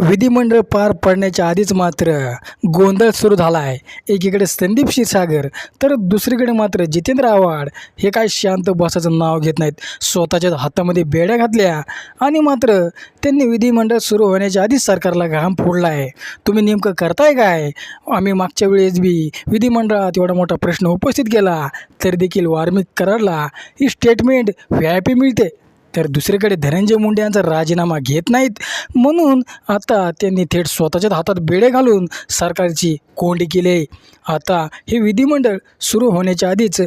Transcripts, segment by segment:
विधिमंडळ पार पडण्याच्या आधीच मात्र गोंधळ सुरू झाला आहे एकीकडे संदीप क्षीरसागर तर दुसरीकडे मात्र जितेंद्र आव्हाड हे काय शांत बसाचं नाव घेत नाहीत. स्वतःच्या हातामध्ये बेड्या घातल्या आणि मात्र त्यांनी विधिमंडळ सुरू होण्याच्या आधीच सरकारला घाम फोडला आहे तुम्ही नेमकं करताय काय? आम्ही मागच्या वेळेस बी विधिमंडळात एवढा मोठा प्रश्न उपस्थित केला तर देखील वार्मिक करारला ही स्टेटमेंट व्ही आय पी मिळते. तर दुसरीकडे धनंजय मुंडे यांचा राजीनामा घेत नाहीत. म्हणून आता त्यांनी थेट स्वतःच्याच हातात बेडे घालून सरकारची कोंडी केली. आहे आता हे विधिमंडळ सुरू होण्याच्या आधीच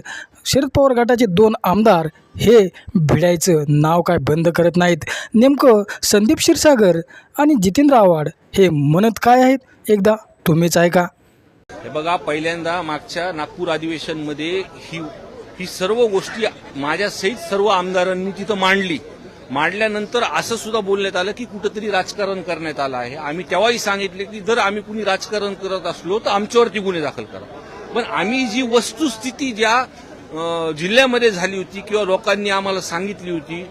शरद पवार गटाचे दोन आमदार हे भिडायचं नाव काय बंद करत नाहीत. नेमकं संदीप क्षीरसागर आणि जितेंद्र आव्हाड हे म्हणत काय आहेत? एकदा तुम्हीच ऐका. हे बघा पहिल्यांदा मागच्या नागपूर अधिवेशनमध्ये ही ही सर्व गोष्टी माझ्या सहित सर्व आमदारांनी तिथं मांडली. मांडल्यानंतर असं सुद्धा बोलण्यात आलं की कुठंतरी राजकारण करण्यात आलं आहे. आम्ही तेव्हाही सांगितले की जर आम्ही कुणी राजकारण करत असलो तर आमच्यावरती गुन्हे दाखल करा. पण आम्ही जी वस्तुस्थिती ज्या जिल्ह्यामध्ये झाली होती किंवा लोकांनी आम्हाला सांगितली होती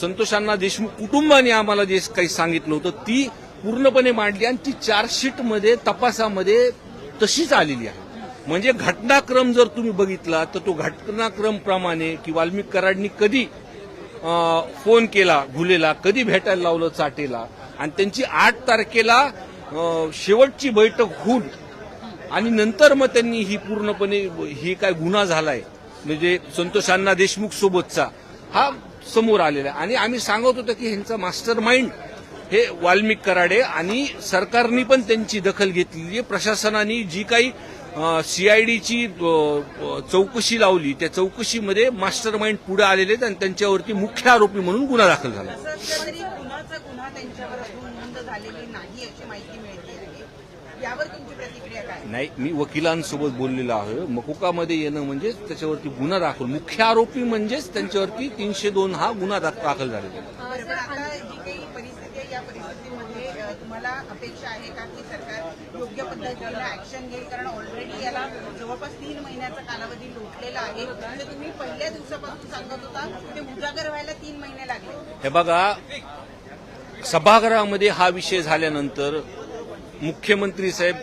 संतोषांना देशमुख कुटुंबाने आम्हाला जे काही सांगितलं होतं ती पूर्णपणे मांडली आणि ती चार्जशीटमध्ये तपासामध्ये तशीच आलेली आहे. म्हणजे घटनाक्रम जर तुम्ही बघितला तर तो घटनाक्रम प्रमाणे की वाल्मिक कराडनी कधी फोन केला घुलेला कधी भेटायला लावलं चाटेला आणि त्यांची आठ तारखेला शेवटची बैठक होऊन आणि नंतर मग त्यांनी ही पूर्णपणे ही काय गुन्हा झालाय म्हणजे संतोष अण्णा देशमुख सोबतचा हा समोर आलेला आहे. आणि आम्ही सांगत होतो की ह्यांचा मास्टर माइंड हे वाल्मिक कराडे आणि सरकारनी पण त्यांची दखल घेतलेली आहे. प्रशासनाने जी काही सीआयडीची चौकशी लावली. त्या चौकशीमध्ये मास्टर माइंड पुढे आलेले आहेत आणि त्यांच्यावरती मुख्य आरोपी म्हणून गुन्हा दाखल झाला. नाही मी वकिलांसोबत बोललेलो आहे. मकुकामध्ये येणं म्हणजे त्याच्यावरती गुन्हा दाखल. मुख्य आरोपी म्हणजेच त्यांच्यावरती तीनशे दोन हा गुन्हा दाख- दाखल झालेला या परिस्थितीमध्ये तुम्हाला अपेक्षा आहे का की सरकार योग्य पद्धतीनं ऍक्शन घेईल? कारण ऑलरेडी याला जवळपास तीन महिन्याचा कालावधी लोटलेला आहे. तर तुम्ही पहिल्या दिवसापासून सांगत होता ते उजागर व्हायला तीन महिने लागले. हे बघा सभागृहामध्ये हा विषय झाल्यानंतर मुख्यमंत्री साहेब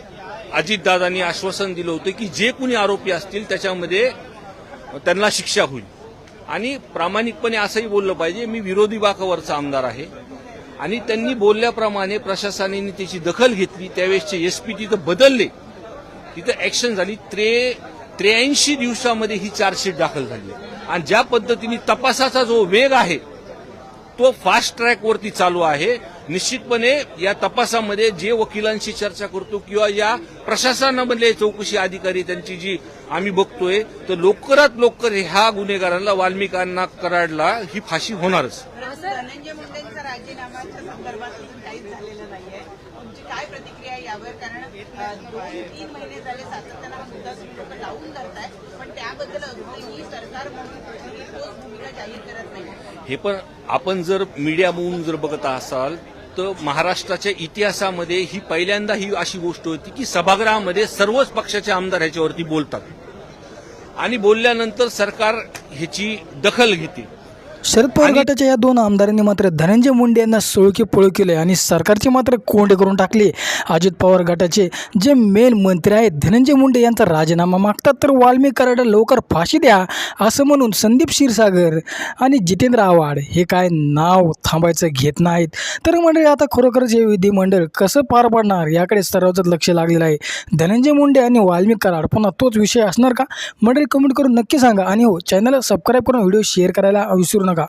अजितदादांनी आश्वासन दिलं होतं की जे कुणी आरोपी असतील त्याच्यामध्ये त्यांना शिक्षा होईल. आणि प्रामाणिकपणे असंही बोललं पाहिजे मी विरोधी बाकावरचा आमदार आहे. आणि त्यांनी बोलल्याप्रमाणे प्रशासनाने त्याची दखल घेतली. त्यावेळेसचे एसपी तिथं बदलले. तिथं ऍक्शन झाली. त्रे त्र्याऐंशी दिवसामध्ये ही चार्जशीट दाखल झाली. आणि ज्या पद्धतीने तपासाचा जो वेग आहे तो फास्ट ट्रॅकवरती चालू आहे. निश्चितपणे या तपासामध्ये जे वकिलांशी चर्चा करतो किंवा या प्रशासनामधले चौकशी अधिकारी त्यांची जी आम्ही बघतोय तर लवकरात लवकर ह्या गुन्हेगारांना वाल्मिकांना कराडला ही फाशी होणारच. हा हे पण आपण जर मीडिया म्हणून जर बघत असाल तर महाराष्ट्राच्या इतिहासामध्ये ही पहिल्यांदा ही अशी गोष्ट होती की सभागृहामध्ये सर्वच पक्षाचे आमदार ह्याच्यावरती बोलतात. आणि बोलल्यानंतर सरकार ह्याची दखल घेते शरद पवार गटाच्या या दोन आमदारांनी मात्र धनंजय मुंडे यांना सोळके पळू केले आणि सरकारचे मात्र कोंडे करून टाकले. अजित पवार गटाचे जे मेन मंत्री आहेत धनंजय मुंडे यांचा राजीनामा मागतात. तर वाल्मिक कराडला लवकर फाशी द्या असं म्हणून संदीप क्षीरसागर आणि जितेंद्र आव्हाड हे काय नाव थांबायचं घेत नाहीत. तर मंडळी आता खरोखरच हे विधिमंडळ कसं पार पडणार याकडे सर्वच लक्ष लागलेलं आहे. धनंजय मुंडे आणि वाल्मिक कराड पुन्हा तोच विषय असणार का? मंडळी कमेंट करून नक्की सांगा. आणि हो चॅनलला सबस्क्राईब करून व्हिडिओ शेअर करायला विसरू नका.